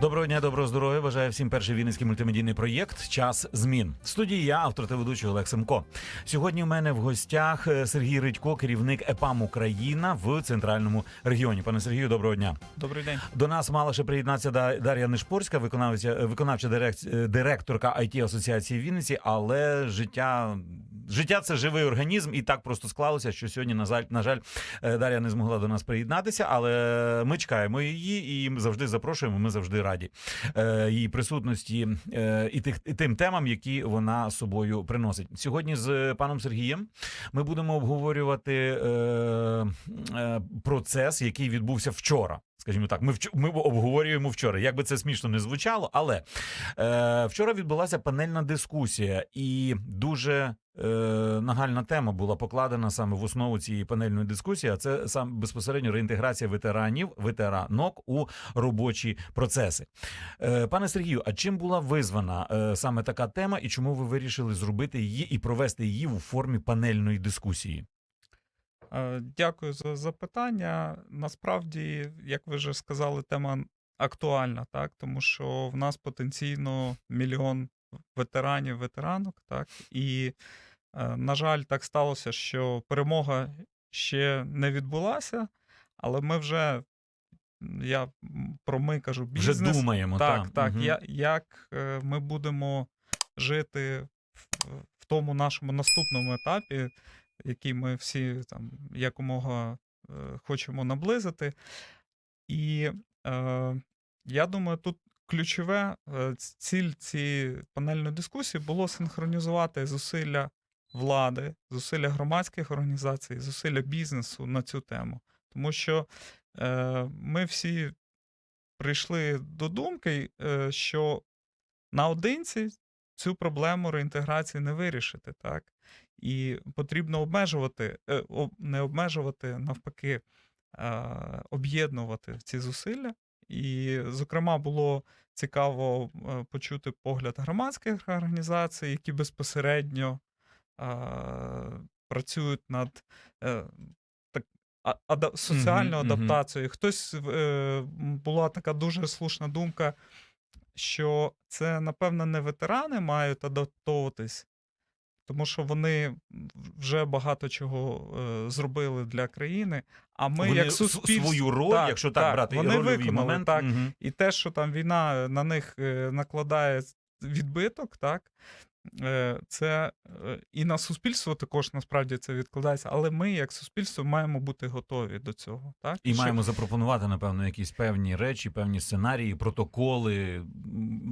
Доброго дня, доброго здоров'я. Бажаю всім перший вінницький мультимедійний проєкт Час змін. В студії я, автор та ведучий Олег Семко. Сьогодні у мене в гостях Сергій Редько, керівник ЕПАМ Україна в центральному регіоні. Пане Сергію, доброго дня. Добрий день. До нас мала ще приєднатися Да- Дар'я Нишпорська, виконавця, виконавча дирек- директорка IT Асоціації Вінниці, але життя. Життя це живий організм, і так просто склалося, що сьогодні, на жаль, на жаль, е, Дар'я не змогла до нас приєднатися, але ми чекаємо її і завжди запрошуємо. Ми завжди раді е, її присутності е, і тих і тим темам, які вона собою приносить. Сьогодні з паном Сергієм ми будемо обговорювати е, процес, який відбувся вчора. Скажімо так, ми вч... ми обговорюємо вчора. Як би це смішно не звучало, але е, вчора відбулася панельна дискусія, і дуже е, нагальна тема була покладена саме в основу цієї панельної дискусії. А це сам безпосередньо реінтеграція ветеранів, ветеранок у робочі процеси. Е, пане Сергію, а чим була визвана е, саме така тема, і чому ви вирішили зробити її і провести її у формі панельної дискусії? Е, Дякую за запитання. Насправді, як ви вже сказали, тема актуальна, так тому що в нас потенційно мільйон ветеранів, ветеранок, так і е, на жаль, так сталося, що перемога ще не відбулася, але ми вже я про ми кажу бізнес. Вже думаємо, Так, та. так. Мгм. Я, як е, ми будемо жити в, в тому нашому наступному етапі, який ми всі там якомога е, хочемо наблизити. І е, я думаю, тут ключове е, ціль цієї панельної дискусії було синхронізувати зусилля влади, зусилля громадських організацій, зусилля бізнесу на цю тему. Тому що е, ми всі прийшли до думки, е, що наодинці цю проблему реінтеграції не вирішити, так? І потрібно обмежувати, е, не обмежувати, навпаки, об'єднувати ці зусилля. І, зокрема, було цікаво е, почути погляд громадських організацій, які безпосередньо працюють над е, так, ада- соціальною адаптацією. Хтось була така дуже слушна думка, що це, напевно, не ветерани мають адаптовуватись, тому що вони вже багато чого е, зробили для країни. А ми, Вони як суспільство, свою роль, Так, якщо так, так, брати вони виконали, момент. так. Угу. і те, що там війна на них е, накладає відбиток, так. Е, Це е, і на суспільство також насправді це відкладається, але ми, як суспільство, маємо бути готові до цього. Так? І Що- маємо запропонувати, напевно, якісь певні речі, певні сценарії, протоколи.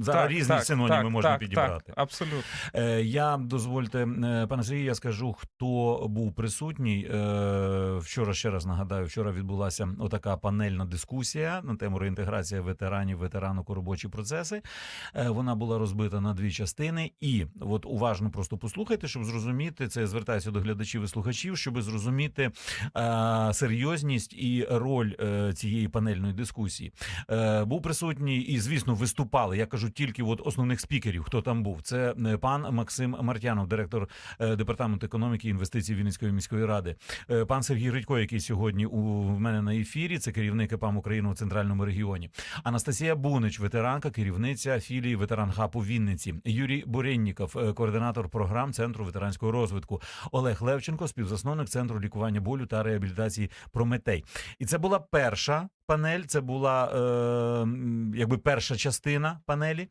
Зараз Так, різні так, синоніми так, можна так, підібрати. Так, абсолютно. Е, Я дозвольте, пане Сергію, я скажу, хто був присутній. Вчора ще раз нагадаю, вчора відбулася отака панельна дискусія на тему реінтеграція ветеранів, ветеранок у робочі процеси. Вона була розбита на дві частини, і от уважно просто послухайте, щоб зрозуміти це. Я звертаюся до глядачів і слухачів, щоб зрозуміти е, серйозність і роль е, цієї панельної дискусії. Е, Був присутній і, звісно, виступали. Я кажу тільки от основних спікерів, хто там був. Це е, пан Максим Мартянов, директор е, департаменту економіки і інвестицій Вінницької міської ради. Е, Пан Сергій Редько, який сьогодні у в мене на ефірі, це керівник ЕПАМ України у центральному регіоні. Анастасія Бунич, ветеранка, керівниця філії ветеран хаб у Вінниці. Юрій Буренніков, координатор програм Центру ветеранського розвитку. Олег Левченко, співзасновник центру лікування болю та реабілітації Прометей. І це була перша панель. Це була е, якби перша частина панелі.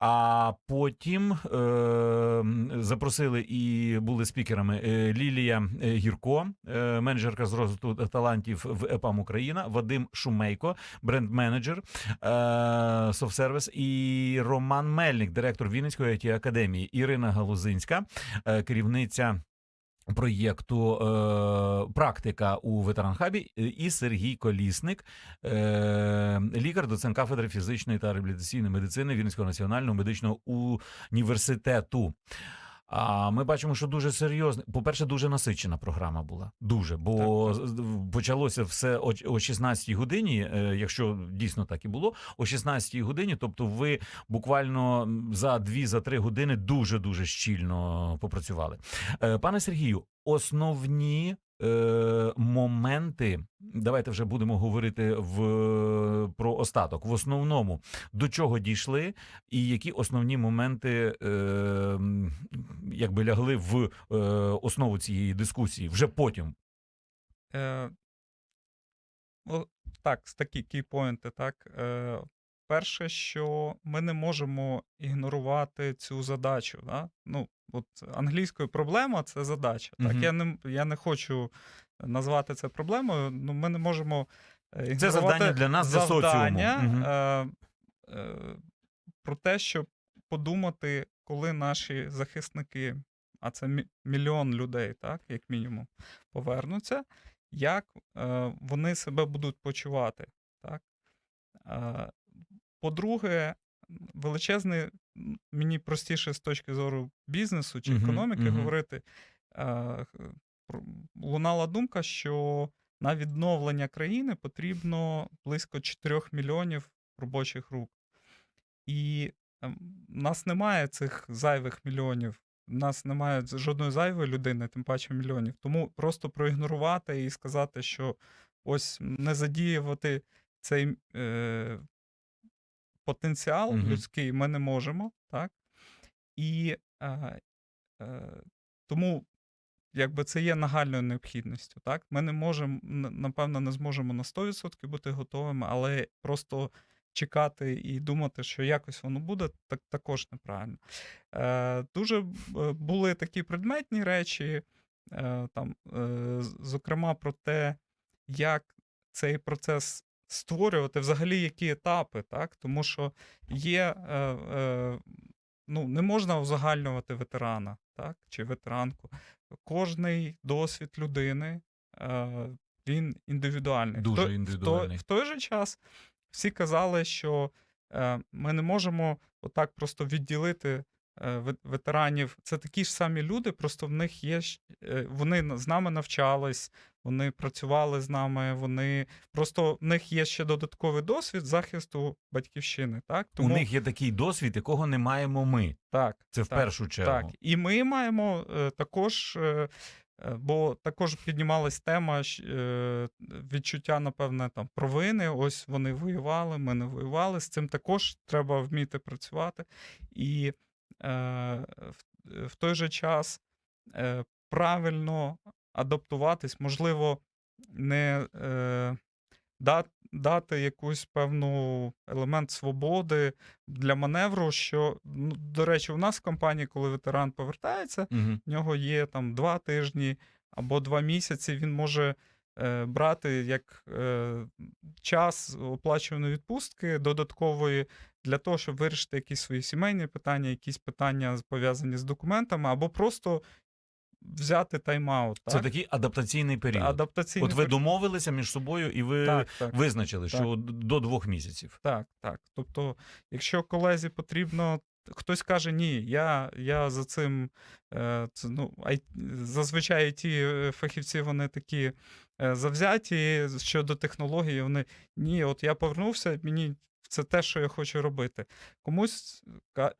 А потім е, запросили і були спікерами е, Лілія е, Гірко, е, менеджерка з розвитку талантів в ЕПАМ Україна, Вадим Шумейко, бренд-менеджер е, Софсервіс, і Роман Мельник, директор Вінницької it академії, Ірина Галузинська, е, керівниця. Проєкту е, практика у ветеранхабі е, і Сергій Колісник, е, лікар, доцент кафедри фізичної та реабілітаційної медицини Вінницького національного медичного університету. А ми бачимо, що дуже серйозно. По-перше, дуже насичена програма була. Дуже. Бо Так, почалося все о, о 16 годині, е, якщо дійсно так і було, о 16 годині. Тобто, ви буквально за 2-3 години дуже дуже щільно попрацювали. Е, Пане Сергію, основні е, моменти. Давайте вже будемо говорити в, про остаток. В основному до чого дійшли, і які основні моменти е, якби лягли в е, основу цієї дискусії вже потім. Е, о, так, з такі кейпоінти, так. Е, перше, що ми не можемо ігнорувати цю задачу. Да? Ну, от англійською проблема це задача. Так? Мгм. Я, не, я не хочу назвати це проблемою, ну ми не можемо. е, Це завдання для нас, для соціуму. завдання, Мгм. е, е, про те, щоб подумати, коли наші захисники, а це мільйон людей, так, як мінімум, повернуться, як вони себе будуть почувати. Так? По-друге, величезний, мені простіше з точки зору бізнесу чи економіки мгм. говорити. Лунала думка, що на відновлення країни потрібно близько 4 мільйонів робочих рук. І ем, в нас немає цих зайвих мільйонів. У нас немає жодної зайвої людини, тим паче мільйонів. Тому просто проігнорувати і сказати, що ось не задіювати цей е, потенціал Мгм. людський ми не можемо, так? І е, е, тому якби це є нагальною необхідністю. Так? Ми не можемо, напевно, не зможемо на 100% бути готовими, але просто чекати і думати, що якось воно буде, так також неправильно. Е, дуже були такі предметні речі, е, там, е, зокрема, про те, як цей процес створювати, взагалі, які етапи, так? тому що є. Е, е, ну, не можна узагальнювати ветерана так? чи ветеранку. Кожний досвід людини е, він індивідуальний. Дуже в, індивідуальний. В той, в той же час всі казали, що е, ми не можемо отак просто відділити е, ветеранів. Це такі ж самі люди, просто в них є е, вони з нами навчались, вони працювали з нами, вони просто в них є ще додатковий досвід захисту батьківщини. Так? У них є такий досвід, якого не маємо ми. так, Це в першу чергу. так, і ми маємо е, також, е, е, бо також піднімалась тема е, відчуття, напевне, там провини. Ось вони воювали, ми не воювали. З цим також треба вміти працювати. І е, в, в той же час е, правильно адаптуватись, можливо, не е, да- дати якусь певну елемент свободи для маневру. Що, ну, до речі, у нас в компанії, коли ветеран повертається, Угу. в нього є там два тижні або два місяці. Він може е, брати як е, час оплачуваної відпустки додаткової для того, щоб вирішити якісь свої сімейні питання, якісь питання пов'язані з документами, або просто взяти тайм-аут. Це так? такий адаптаційний період. адаптаційний От ви пер- домовилися між собою, і ви так, так. визначили, що до двох місяців. Так, так. Тобто, якщо колезі потрібно, хтось каже, ні, я, я за цим. Е, це, ну, зазвичай ті фахівці вони такі е, завзяті щодо технології. Вони ні, от я повернувся, мені це те, що я хочу робити. Комусь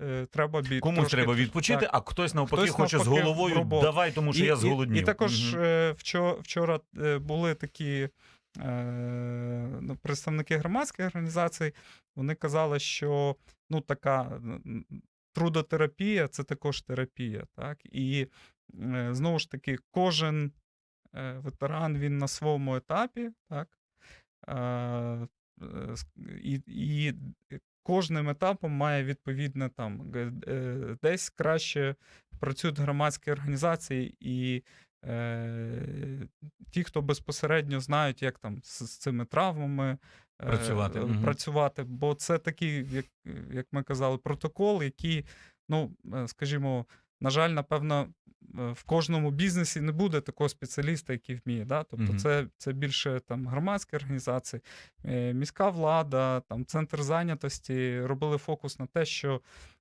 е, треба бі, Комусь трошки- треба відпочити, так. а хтось навпаки Хтось хоче з навпаки в головою роботу. давай, тому що я зголоднів. І, і також е, вчора, вчора е, були такі е, ну, представники громадських організацій, вони казали, що ну, така трудотерапія це також терапія. Так? І е, знову ж таки, кожен е, ветеран він на своєму етапі, так? Е, і, і кожним етапом має відповідне там е, десь краще працюють громадські організації і е, ті, хто безпосередньо знають, як там з, з цими травмами е, Працювати, е, працювати. Бо це такий, як, як ми казали, протокол, який, ну, е, скажімо, на жаль, напевно, е, в кожному бізнесі не буде такого спеціаліста, який вміє. Да? Тобто, Мгм. це, це більше там громадські організації, е, міська влада, там центр зайнятості робили фокус на те, що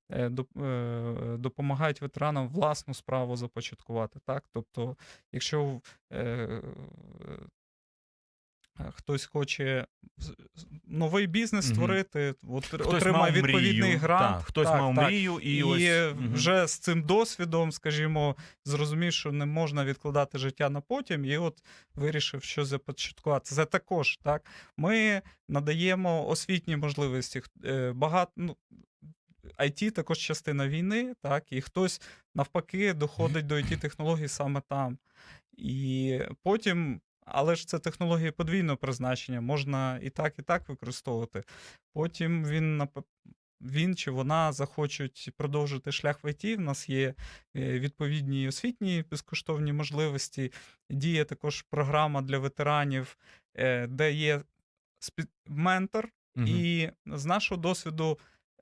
е, доп- е, допомагають ветеранам власну справу започаткувати. Так? Тобто, якщо е, е, хтось хоче новий бізнес створити, от, Хтось отримає відповідний мрію, грант. так, хтось так, мав так. мрію, і, І, ось вже з цим досвідом, скажімо, зрозумів, що не можна відкладати життя на потім, і от вирішив, що започаткувати. Це також так. Ми надаємо освітні можливості. Е, Багато ну, IT також частина війни, так, і хтось навпаки доходить до it технологій саме там. І потім. Але ж це технології подвійного призначення, можна і так, і так використовувати. Потім він він чи вона захочуть продовжити шлях в ІТ. В нас є е, відповідні освітні безкоштовні можливості. Діє також програма для ветеранів, е, де є ментор, Мгм. і з нашого досвіду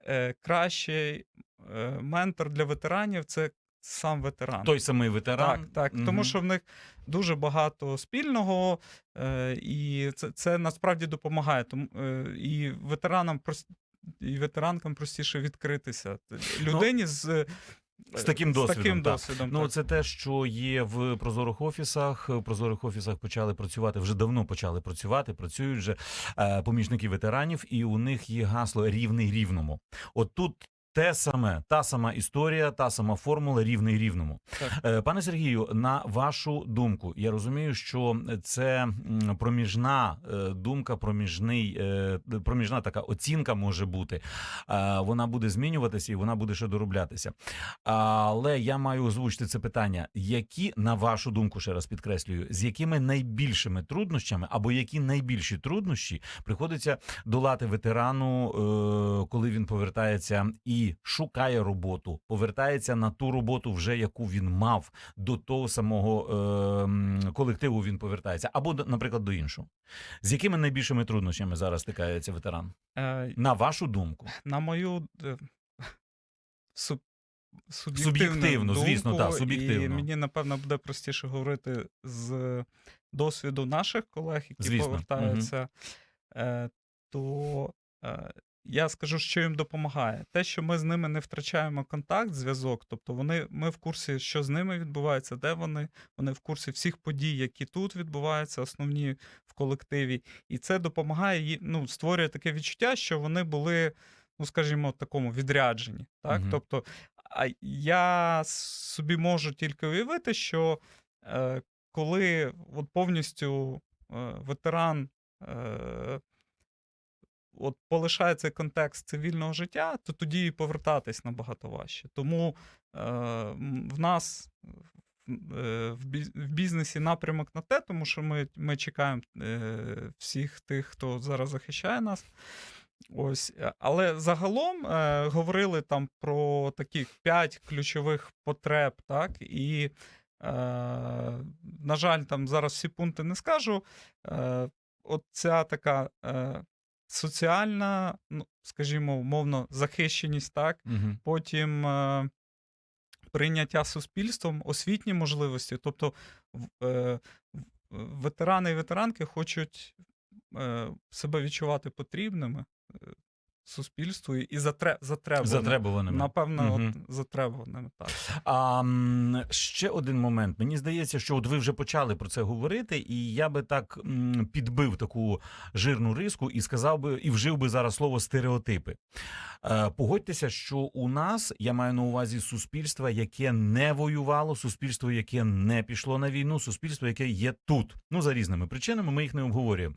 е, кращий ментор для ветеранів це сам ветеран. той самий ветеран. Так, так. Мгм. Тому що в них дуже багато спільного, е, і це, це насправді допомагає. Тому, е, і ветеранам і ветеранкам простіше відкритися. Людині з, е, з таким з досвідом, таким так. досвідом Ну, так. це те, що є в прозорих офісах. В прозорих офісах почали працювати вже давно почали працювати. Працюють вже е, помічники ветеранів, і у них є гасло рівний рівному. От тут. Те саме, та сама історія, та сама формула рівний рівному. Так. Е, Пане Сергію, на вашу думку, я розумію, що це проміжна е, думка, проміжний, е, проміжна така оцінка може бути. Вона буде змінюватися і вона буде ще дороблятися. Але я маю озвучити це питання: які, на вашу думку, ще раз підкреслюю, з якими найбільшими труднощами або які найбільші труднощі приходиться долати ветерану, коли він повертається і шукає роботу, повертається на ту роботу, вже яку він мав до того самого е, колективу. Він повертається, або наприклад, до іншого. З якими найбільшими труднощами зараз стикається ветеран? Е, На вашу думку, на мою е, суб, Суб'єктивну, думку, звісно, так, І мені, напевно, буде простіше говорити з досвіду наших колег, які Звісно, повертаються, е, то е, я скажу, що їм допомагає. Те, що ми з ними не втрачаємо контакт, зв'язок, тобто вони, ми в курсі, що з ними відбувається, де вони, вони в курсі всіх подій, які тут відбуваються, основні в колективі. І це допомагає їм, ну, створює таке відчуття, що вони були, ну скажімо, в такому відрядженні. Так? Мгм. Тобто, а я собі можу тільки уявити, що е, коли от повністю е, ветеран е, от полишає контекст цивільного життя, то тоді і повертатись набагато важче. Тому е, в нас е, в бізнесі напрямок на те, тому що ми, ми чекаємо е, всіх тих, хто зараз захищає нас. Ось, е, але загалом е, говорили там про такі п'ять ключових потреб, так, і, е, на жаль, там зараз всі пункти не скажу. Е, от ця така соціальна, ну, скажімо, умовно, захищеність, так, Угу. потім е, прийняття суспільством, освітні можливості. Тобто е, ветерани і ветеранки хочуть е, себе відчувати потрібними е, суспільству і затре, затребуваними. Затребуваними. Напевно, Мгм. от, затребуваними, так. А ще один момент. Мені здається, що от ви вже почали про це говорити, і я би так підбив таку жирну риску і сказав би, і вжив би зараз слово стереотипи. Е, Погодьтеся, що у нас я маю на увазі суспільство, яке не воювало, суспільство, яке не пішло на війну, суспільство, яке є тут. Ну за різними причинами, ми їх не обговорюємо.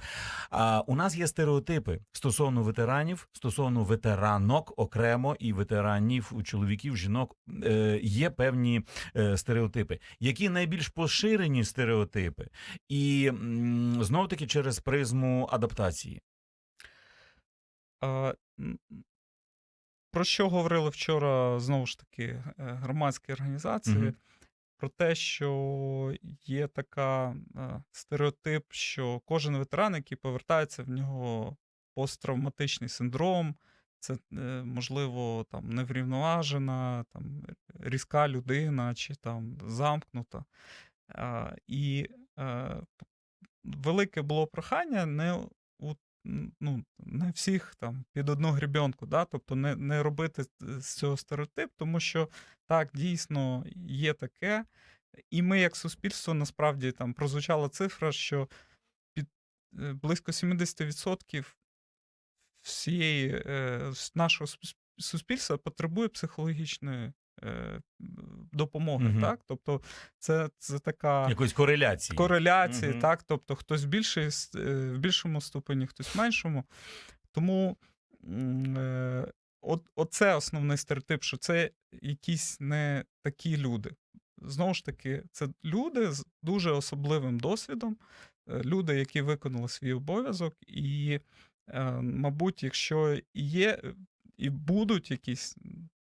А у нас є стереотипи стосовно ветеранів, стосовно ветеранок окремо і ветеранів, у чоловіків, жінок. Е, є певні е, стереотипи, які найбільш поширені стереотипи, і знов таки через призму адаптації. А, Про що говорили вчора знову ж таки е, громадські організації? Мгм. Про те, що є така стереотип, що кожен ветеран, який повертається, в нього посттравматичний синдром, це е, можливо там неврівноважена, там різка людина чи там замкнута. І е, велике було прохання не у ну, не всіх там під одну грібенку, да? тобто не, не робити з цього стереотип, тому що так, дійсно є таке. І ми, як суспільство, насправді там прозвучала цифра, що під е, близько 70% всієї е, нашого суспільства потребує психологічної е, допомоги. Мгм. Так? Тобто, це, це така Якоїсь кореляції. кореляції, Мгм. так? Тобто хтось с- е, в більшому ступені, хтось в меншому. Тому е, от, оце основний стереотип, що це якісь не такі люди. Знову ж таки, це люди з дуже особливим досвідом, люди, які виконали свій обов'язок, і, мабуть, якщо є е, і будуть якісь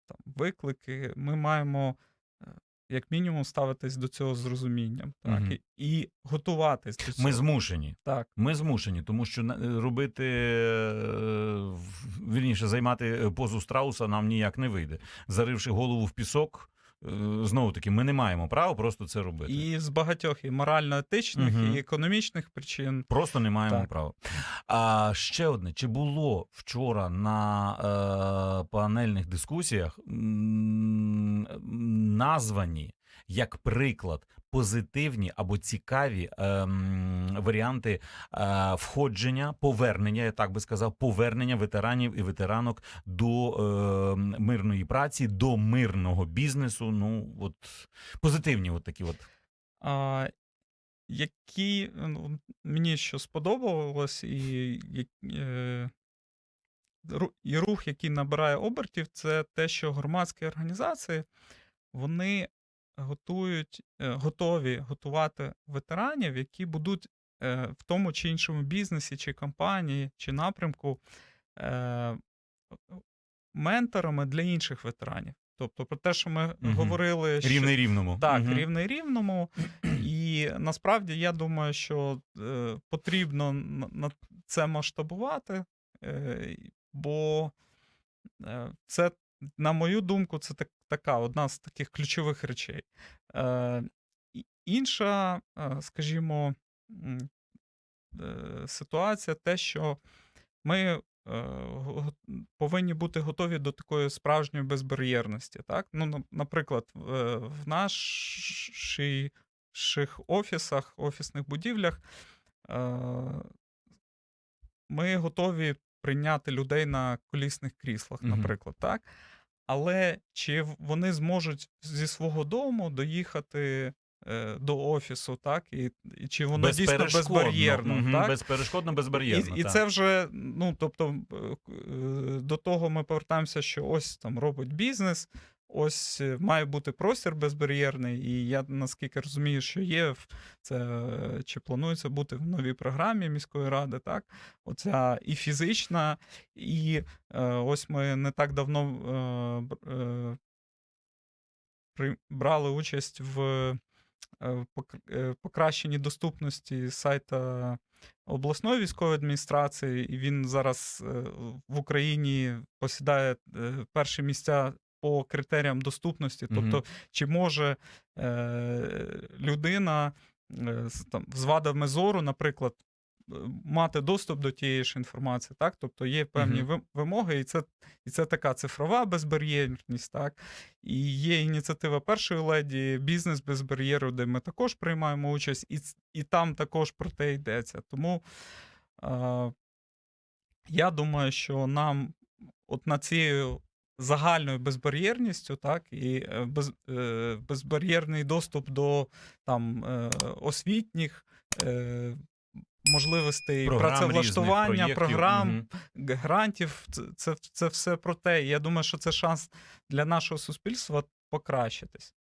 там виклики, ми маємо е, як мінімум ставитись до цього з розумінням, так, Мгм. і, і готуватись до цього. Ми змушені. Так. Ми змушені, тому що робити е, вірніше займати позу страуса нам ніяк не вийде. Заривши голову в пісок, е, знову таки, ми не маємо права просто це робити. І з багатьох і морально-етичних, угу. і економічних причин. Просто не маємо Так. права. А ще одне: чи було вчора на е, панельних дискусіях м, названі як приклад позитивні або цікаві ем, варіанти е, входження, повернення, я так би сказав, повернення ветеранів і ветеранок до е, мирної праці, до мирного бізнесу? Ну, от позитивні, от такі от. А, які ну, мені що сподобалось, і, як- е, і рух, який набирає обертів, це те, що громадські організації вони готують, е, готові готувати ветеранів, які будуть е, в тому чи іншому бізнесі, чи компанії, чи напрямку е, менторами для інших ветеранів. Тобто про те, що ми Мгм. говорили, що Рівний рівному. так, Мгм. рівний рівному. І насправді я думаю, що е, потрібно на, це масштабувати, е, бо це, на мою думку, це так, така одна з таких ключових речей. Е, інша, е, скажімо, е, ситуація, те, що ми е, повинні бути готові до такої справжньої безбар'єрності. Так? Ну, наприклад, в, в наших офісах, офісних будівлях ми готові прийняти людей на колісних кріслах, наприклад, так? Але чи вони зможуть зі свого дому доїхати е, до офісу, так? І, і чи воно дійсно безбар'єрно, Угу, так? Безперешкодно, безбар'єрно. І, і так. це вже, ну тобто, е, е, до того ми повертаємося, що ось там робить бізнес, ось е, має бути простір безбар'єрний, і я наскільки розумію, що є це чи планується бути в новій програмі міської ради, так? Оця і фізична, і е, ось ми не так давно е, е, брали участь в е, е, покращенні доступності сайта обласної військової адміністрації, і він зараз в Україні посідає перші місця по критеріям доступності. Тобто, чи може е, людина е, з, там, з вадами зору, наприклад, е, мати доступ до тієї ж інформації, так? Тобто є певні Мгм. ви- вимоги, і це, і це така цифрова безбар'єрність, так? І є ініціатива першої леді, бізнес без бар'єру, де ми також приймаємо участь, і, і там також про те йдеться. Тому е, я думаю, що нам от над цією загальною безбар'єрністю, так, і е, без, е, безбар'єрний доступ до там, е, освітніх е, можливостей Програм працевлаштування, різних, програм, угу. грантів. Це, це, це все про те. І Я думаю, що це шанс для нашого суспільства покращитись.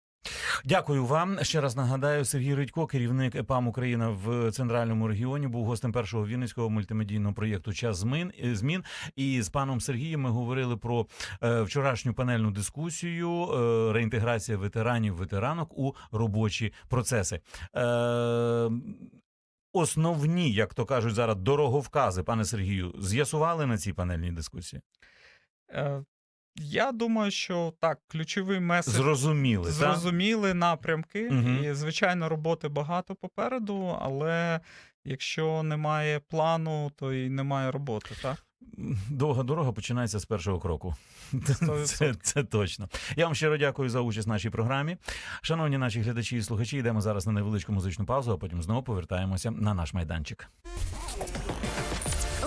Дякую вам. Ще раз нагадаю, Сергій Редько, керівник ЕПАМ Україна в центральному регіоні, був гостем першого вінницького мультимедійного проєкту Час змін е, змін. І з паном Сергієм ми говорили про е, вчорашню панельну дискусію, е, реінтеграція ветеранів, ветеранок у робочі процеси. Основні, як то кажуть зараз, дороговкази, пане Сергію, з'ясували на цій панельній дискусії. Я думаю, що так, ключовий меседж Зрозуміли, зрозуміли напрямки, Мгм. і звичайно, роботи багато попереду, але якщо немає плану, то і немає роботи. Так? Довга дорога починається з першого кроку. Це, це точно. Я вам щиро дякую за участь в нашій програмі. Шановні наші глядачі і слухачі, йдемо зараз на невеличку музичну паузу, а потім знову повертаємося на наш майданчик.